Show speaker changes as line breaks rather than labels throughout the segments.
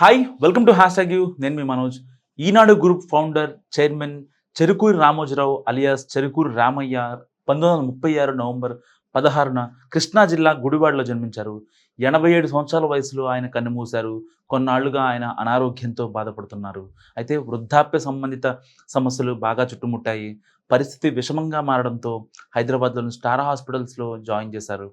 Hi welcome to hash you నేను మీ Manoj. Eenadu group founder chairman Cherukuri Ramoji Rao alias Cherukuri Ramaiah పంతొమ్మిది వందల ముప్పై ఆరు నవంబర్ పదహారున కృష్ణా జిల్లా గుడివాడలో జన్మించారు. ఎనభై ఏడు సంవత్సరాల వయసులో ఆయన కన్నుమూశారు. కొన్నాళ్ళుగా ఆయన అనారోగ్యంతో బాధపడుతున్నారు. అయితే వృద్ధాప్య సంబంధిత సమస్యలు బాగా చుట్టుముట్టాయి. పరిస్థితి విషమంగా మారడంతో హైదరాబాద్లోని స్టార్ హాస్పిటల్స్లో జాయిన్ చేశారు.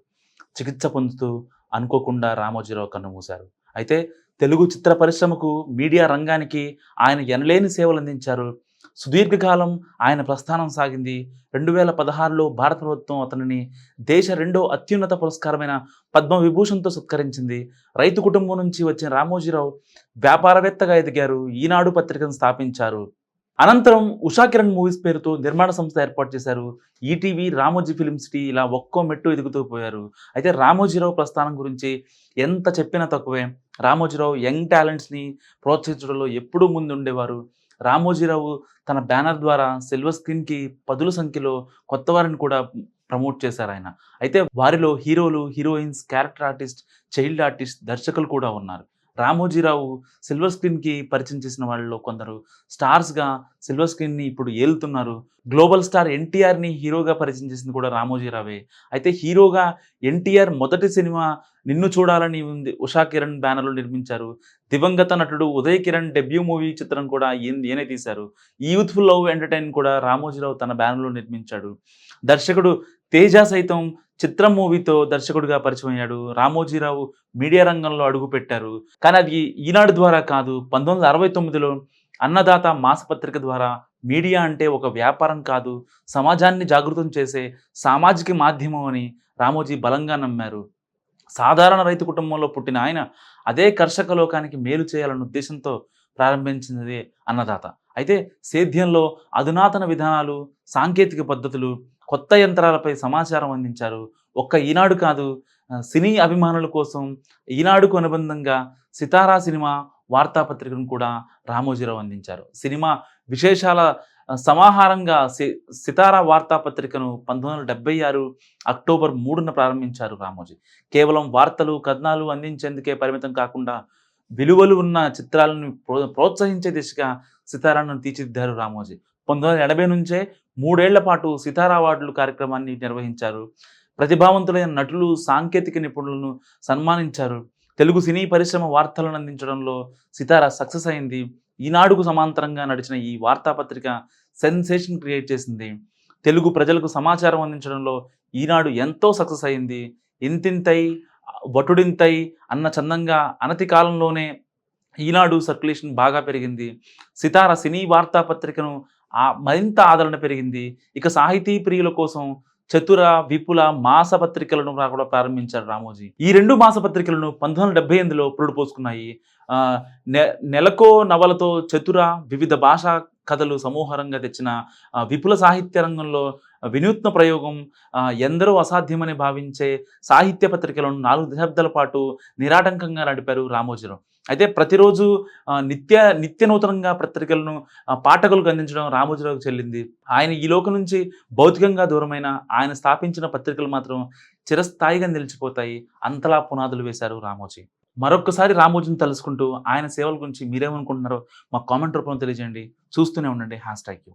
చికిత్స పొందుతూ అనుకోకుండా రామోజీరావు కన్నుమూశారు. అయితే తెలుగు చిత్ర పరిశ్రమకు మీడియా రంగానికి ఆయన ఎనలేని సేవలు అందించారు. సుదీర్ఘకాలం ఆయన ప్రస్థానం సాగింది. రెండు వేల పదహారులో భారత ప్రభుత్వం అతనిని దేశ రెండో అత్యున్నత పురస్కారమైన పద్మవిభూషణ్తో సత్కరించింది. రైతు కుటుంబం నుంచి వచ్చిన రామోజీరావు వ్యాపారవేత్తగా ఎదిగారు. ఈనాడు పత్రికను స్థాపించారు. అనంతరం ఉషా కిరణ్ మూవీస్ పేరుతో నిర్మాణ సంస్థ ఏర్పాటు చేశారు. ఈటీవీ రామోజీ ఫిలిం సిటీ ఇలా ఒక్కో మెట్టు ఎదుగుతూ పోయారు. అయితే రామోజీరావు ప్రస్థానం గురించి ఎంత చెప్పినా తక్కువే. రామోజీరావు యంగ్ టాలెంట్స్ని ప్రోత్సహించడంలో ఎప్పుడూ ముందు ఉండేవారు రామోజీరావు తన బ్యానర్ ద్వారా సిల్వర్ స్క్రీన్కి పదుల సంఖ్యలో కొత్త వారిని కూడా ప్రమోట్ చేశారు ఆయన. అయితే వారిలో హీరోలు heroines character artist child artist దర్శకులు కూడా ఉన్నారు. రామోజీరావు సిల్వర్ స్క్రీన్కి పరిచయం చేసిన వాళ్ళలో కొందరు స్టార్స్గా సిల్వర్ స్క్రీన్ని ఇప్పుడు ఏలుతున్నారు. గ్లోబల్ స్టార్ ఎన్టీఆర్ని హీరోగా పరిచయం చేసింది కూడా రామోజీరావే. అయితే హీరోగా ఎన్టీఆర్ మొదటి సినిమా నిన్ను చూడాలని ఉంది ఉషా కిరణ్ బ్యానర్లో నిర్మించారు. దివంగత నటుడు ఉదయ్ కిరణ్ డెబ్యూ మూవీ చిత్రం కూడా ఈయన ఈయనే తీశారు. ఈ యూత్ఫుల్ లవ్ ఎంటర్టైన్ కూడా రామోజీరావు తన బ్యానర్లో నిర్మించాడు. దర్శకుడు తేజ సైతం చిత్రం మూవీతో దర్శకుడిగా పరిచయం అయ్యాడు రామోజీరావు మీడియా రంగంలో అడుగుపెట్టారు కానీ అది ఈనాడు ద్వారా కాదు. పంతొమ్మిది వందల అరవై తొమ్మిదిలో అన్నదాత మాసపత్రిక ద్వారా మీడియా అంటే ఒక వ్యాపారం కాదు. సమాజాన్ని జాగృతం చేసే సామాజిక మాధ్యమం అని రామోజీ బలంగా నమ్మారు. సాధారణ రైతు కుటుంబంలో పుట్టిన ఆయన అదే కర్షక లోకానికి మేలు చేయాలన్న ఉద్దేశంతో ప్రారంభించినదే అన్నదాత. అయితే సేద్యంలో అధునాతన విధానాలు సాంకేతిక పద్ధతులు కొత్త యంత్రాలపై సమాచారం అందించారు. ఒక్క ఈనాడు కాదు సినీ అభిమానుల కోసం ఈనాడుకు అనుబంధంగా సితారా సినిమా వార్తాపత్రికను కూడా రామోజీరావు అందించారు. సినిమా విశేషాల సమాహారంగా సి- సితారా వార్తాపత్రికను పంతొమ్మిది వందల డెబ్బై ఆరు అక్టోబర్ మూడున ప్రారంభించారు రామోజీ. కేవలం వార్తలు కథనాలు అందించేందుకే పరిమితం కాకుండా విలువలు ఉన్న చిత్రాలను ప్రో- ప్రోత్సహించే దిశగా సితారాను తీర్చిదిద్దారు రామోజీ. పంతొమ్మిది వందల ఎనభై నుంచే మూడేళ్ళ పాటు సితారా అవార్డులు కార్యక్రమాన్ని నిర్వహించారు. ప్రతిభావంతులైన నటులు సాంకేతిక నిపుణులను సన్మానించారు. తెలుగు సినీ పరిశ్రమ వార్తలను అందించడంలో సితారా సక్సెస్ అయింది. ఈనాడుకు సమాంతరంగా నడిచిన ఈ వార్తాపత్రిక సెన్సేషన్ క్రియేట్ చేసింది. తెలుగు ప్రజలకు సమాచారం అందించడంలో ఈనాడు ఎంతో సక్సెస్ అయింది. ఇంతింతై వటుడింతై అన్న చందంగా అనతి కాలంలోనే ఈనాడు సర్క్యులేషన్ బాగా పెరిగింది. సితార సినీ వార్తాపత్రికను మరింత ఆదరణ పెరిగింది. ఇక సాహితీ ప్రియుల కోసం చతుర విపుల మాస పత్రికలను కూడా ప్రారంభించారు రామోజీ. ఈ రెండు మాస పత్రికలను పంతొమ్మిది వందల డెబ్బై ఎనిమిదిలో పురుడు పోసుకున్నాయి. నెలకో నవలతో చతుర వివిధ భాషా కథలు సమూహరంగా తెచ్చిన విపుల సాహిత్య రంగంలో వినూత్న ప్రయోగం ఎందరో అసాధ్యమని భావించే సాహిత్య పత్రికలను నాలుగు దశాబ్దాల పాటు నిరాటంకంగా నడిపారు రామోజీరావు. అయితే ప్రతిరోజు నిత్య నిత్య నూతనంగా పత్రికలను పాఠకులకు అందించడం రామోజీరావుకు చెల్లింది. ఆయన ఈ లోకం నుంచి భౌతికంగా దూరమైన ఆయన స్థాపించిన పత్రికలు మాత్రం చిరస్థాయిగా నిలిచిపోతాయి. అంతలా పునాదులు వేశారు రామోజీ. మరొక్కసారి రామోజీని తలుసుకుంటూ ఆయన సేవల గురించి మీరేమనుకుంటున్నారో మా కామెంట్ రూపంలో తెలియజేయండి. చూస్తూనే ఉండండి. Hashtag you.